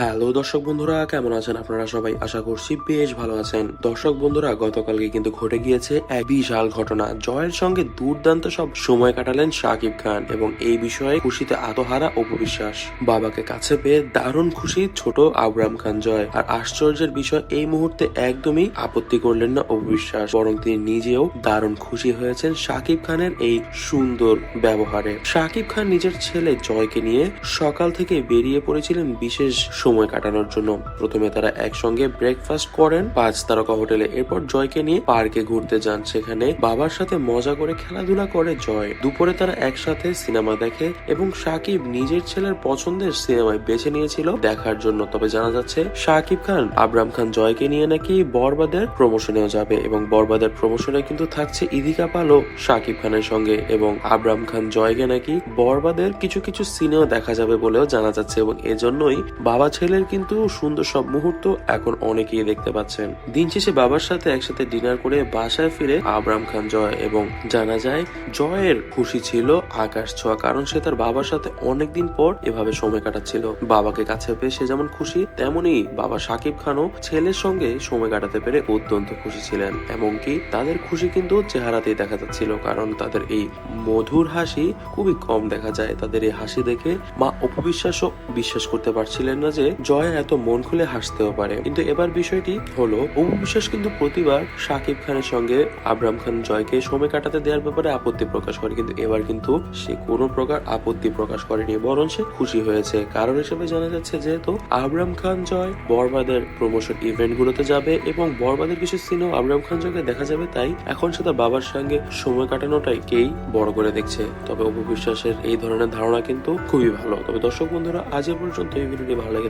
Hello দর্শক বন্ধুরা, কেমন আছেন আপনারা সবাই? আশা করছি বেশ ভালো আছেন। দর্শক বন্ধুরা, গতকালকে কিন্তু ঘটে গিয়েছে এক বিশাল ঘটনা। জয়ের সঙ্গে দুর্দান্ত সব সময় কাটালেন শাকিব খান এবং এই বিষয়ে খুশিতে আত্মহারা অপবিশ্বাস। বাবাকে কাছে পেয়ে দারুণ খুশি ছোট আবরাম খান জয়। আর আশ্চর্যের বিষয়, এই মুহূর্তে একদমই আপত্তি করলেন না অপবিশ্বাস, বরং তিনি নিজেও দারুণ খুশি হয়েছেন শাকিব খানের এই সুন্দর ব্যবহারে। শাকিব খান নিজের ছেলে জয়কে নিয়ে সকাল থেকে বেরিয়ে পড়েছিলেন বিশেষ সময় কাটানোর জন্য। প্রথমে তারা একসঙ্গে ব্রেকফাস্ট করেন। পাঁচ তারকা হোটেলে এরপর জয়কে নিয়ে পার্কে ঘুরতে যান। সেখানে বাবার সাথে মজা করে খেলাধুলা করে জয়। দুপুরে তারা একসাথে সিনেমা দেখে এবং সাকিব নিজের ছেলের পছন্দের সিনেমায় বেছে নিয়েছিল দেখার জন্য। তবে জানা যাচ্ছে, সাকিব খান, আবরাম খান জয়কে নিয়ে নাকি বরবাদের প্রমোশনেও যাবে এবং বরবাদের প্রমোশনে কিন্তু থাকছে ইদিকা পালও সাকিব খানের সঙ্গে এবং আবরাম খান জয়কে নাকি বরবাদের কিছু কিছু সিনেমা দেখা যাবে বলেও জানা যাচ্ছে এবং এজন্যই বাবা ছেলের কিন্তু সুন্দর সব মুহূর্ত এখন অনেকেই দেখতে পাচ্ছেন। দিন শেষে বাবার সাথে একসাথে ডিনার করে বাসায় ফিরে আবরাম খান জয় এবং জানা যায়, জয়ের খুশি ছিল আকাশ ছোঁয়া কারণ সে তার বাবার সাথে অনেকদিন পর এভাবে সময় কাটাচ্ছিল। বাবাকে কাছে পেয়ে সে যেমন খুশি তেমনি বাবা সাকিব খানও ছেলের সঙ্গে সময় কাটাতে পেরে অত্যন্ত খুশি ছিলেন। এমনকি তাদের খুশি কিন্তু চেহারাতেই দেখা যাচ্ছিল কারণ তাদের এই মধুর হাসি খুবই কম দেখা যায়। তাদের এই হাসি দেখে মা অপবিশ্বাসও বিশ্বাস করতে পারছিলেন না যে জয় এত মন খুলে হাসতেও পারে। কিন্তু এবার বিষয়টি হলো অপবিশ্বাস কিন্তু প্রতিবার সাকিব খানের সঙ্গে আবরাম খান জয়কে সময় কাটাতে দেওয়ার ব্যাপারে আপত্তি প্রকাশ করে। কিন্তু এবার কিন্তু সে কোনো প্রকার আপত্তি প্রকাশ করেনি, বরং সে খুশি হয়েছে। কারণ হিসেবে জানা যাচ্ছে যেহেতু আবরাম খান জয় বরবাদের প্রমোশন ইভেন্ট গুলোতে যাবে এবং বরবাদের কিছু সিনেমা আবরাম খান জয়কে দেখা যাবে, তাই এখন সে তার বাবার সঙ্গে সময় কাটানোটাই কেই বড় করে দেখছে। তবে অপবিশ্বাসের এই ধরনের ধারণা কিন্তু খুবই ভালো। তবে দর্শক বন্ধুরা, আজ পর্যন্ত এই ভিডিওটি ভালো লাগে